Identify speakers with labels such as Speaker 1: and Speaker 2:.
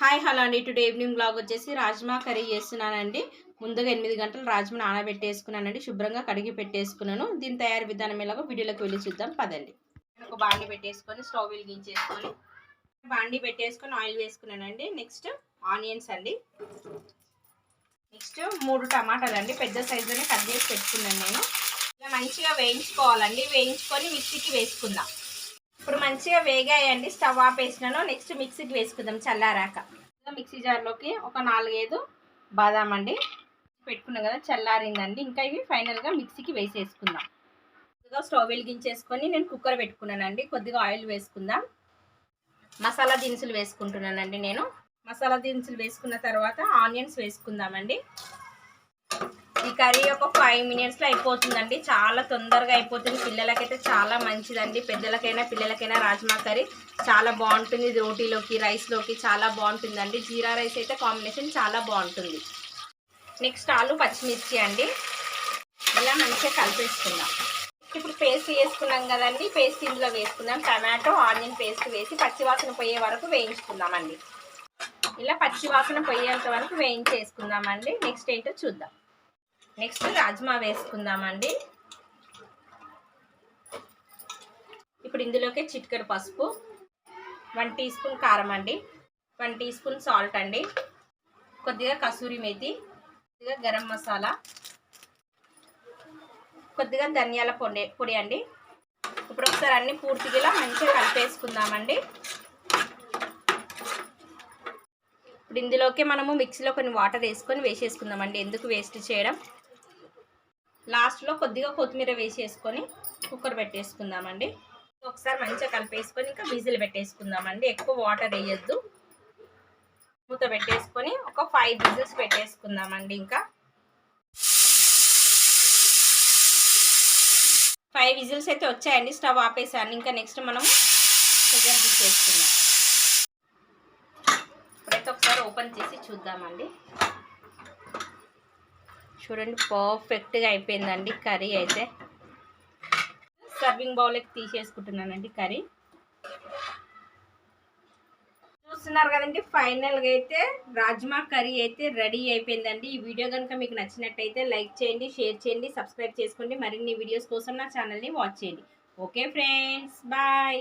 Speaker 1: Hi hello అండి. Today evening blog వచ్చేసి rajma curry చేస్తున్నానండి. ముందుగా ఎనిమిది గంటలు రాజ్మా నానబెట్టేసుకున్నానండి. శుభ్రంగా కడిగి పెట్టేసుకున్నాను. దీని తయారీ విధానం ఎలాగో వీడియోలోకి వెళ్ళి చూద్దాం. పదండి. ఒక బాండి పెట్టేసుకొని స్టవ్ వెలిగించేసుకొని బాండి పెట్టేసుకొని ఆయిల్ వేసుకున్నానండి. నెక్స్ట్ ఆనియన్స్ అండి. నెక్స్ట్ మూడు టమాటాలు అండి. పెద్ద సైజులోనే కట్ చేసి పెట్టుకున్నాను నేను. ఇలా మంచిగా వేయించుకోవాలండి. వేయించుకొని మిక్సీకి వేసుకుందాం. ఇప్పుడు మంచిగా వేగాయండి. స్టవ్ ఆపేసినాను. నెక్స్ట్ మిక్సీకి వేసుకుందాం చల్లారాక. మిక్సీ జార్లోకి ఒక నాలుగైదు బాదాం అండి. పెట్టుకున్నాం కదా చల్లారిందండి. ఇంకా ఇవి ఫైనల్గా మిక్సీకి వేసేసుకుందాం. కొద్దిగా స్టవ్ వెలిగించేసుకొని నేను కుక్కర్ పెట్టుకున్నానండి. కొద్దిగా ఆయిల్ వేసుకుందాం. మసాలా దినుసులు వేసుకుంటున్నానండి నేను. మసాలా దినుసులు వేసుకున్న తర్వాత ఆనియన్స్ వేసుకుందామండి. ఈ కర్రీ ఒక ఫైవ్ మినిట్స్లో అయిపోతుందండి. చాలా తొందరగా అయిపోతుంది. పిల్లలకైతే చాలా మంచిదండి. పెద్దలకైనా పిల్లలకైనా రాజ్మా కర్రీ చాలా బాగుంటుంది. రోటీలోకి రైస్లోకి చాలా బాగుంటుందండి. జీరా రైస్ అయితే కాంబినేషన్ చాలా బాగుంటుంది. నెక్స్ట్ ఆలు పచ్చిమిర్చి అండి. ఇలా మంచిగా కలిపేసుకుందాం. ఇప్పుడు పేస్ట్ వేసుకున్నాం కదండి. పేస్ట్ ఇందులో వేసుకుందాం. టమాటో ఆనియన్ పేస్ట్ వేసి పచ్చివాసన పోయే వరకు వేయించుకుందామండి. ఇలా పచ్చివాసన పోయేంత వరకు వేయించేసుకుందామండి. నెక్స్ట్ ఏంటో చూద్దాం. నెక్స్ట్ రాజ్మా వేసుకుందామండి. ఇప్పుడు ఇందులోకి చిటికెడు పసుపు వన్ టీ స్పూన్ కారం అండి. వన్ టీ స్పూన్ సాల్ట్ అండి. కొద్దిగా కసూరి మేతి కొద్దిగా గరం మసాలా కొద్దిగా ధనియాల పొడి పొడి అండి. ఇప్పుడు ఒకసారి అన్ని పూర్తిగా మంచిగా కలిపేసుకుందామండి. ఇప్పుడు ఇందులోకి మనము మిక్సీలో కొన్ని వాటర్ వేసుకొని వేసేసుకుందామండి. ఎందుకు వేస్ట్ చేయడం? లాస్ట్లో కొద్దిగా కొత్తిమీర వేసేసుకొని కుక్కర్ పెట్టేసుకుందామండి. ఒకసారి మంచిగా కలిపేసుకొని ఇంకా విజిల్ పెట్టేసుకుందామండి. ఎక్కువ వాటర్ వేయద్దు. మూత పెట్టేసుకొని ఒక ఫైవ్ విజిల్స్ పెట్టేసుకుందామండి ఇంకా. ఫైవ్ విజిల్స్ అయితే వచ్చాయండి. స్టవ్ ఆపేసాను. ఇంకా నెక్స్ట్ మనం ప్రెజర్ తీసేసుకుందాం ఇప్పుడైతే ఒకసారి ఓపెన్ చేసి చూద్దామండి. చూడండి పర్ఫెక్ట్గా అయిపోయిందండి కర్రీ అయితే. సర్వింగ్ బౌల్కి తీసేసుకుంటున్నానండి కర్రీ. చూస్తున్నారు కదండి ఫైనల్గా అయితే రాజ్మా కర్రీ అయితే రెడీ అయిపోయిందండి. ఈ వీడియో కనుక మీకు నచ్చినట్టయితే లైక్ చేయండి షేర్ చేయండి సబ్స్క్రైబ్ చేసుకోండి. మరిన్ని వీడియోస్ కోసం నా ఛానల్ని వాచ్ చేయండి. Okay friends bye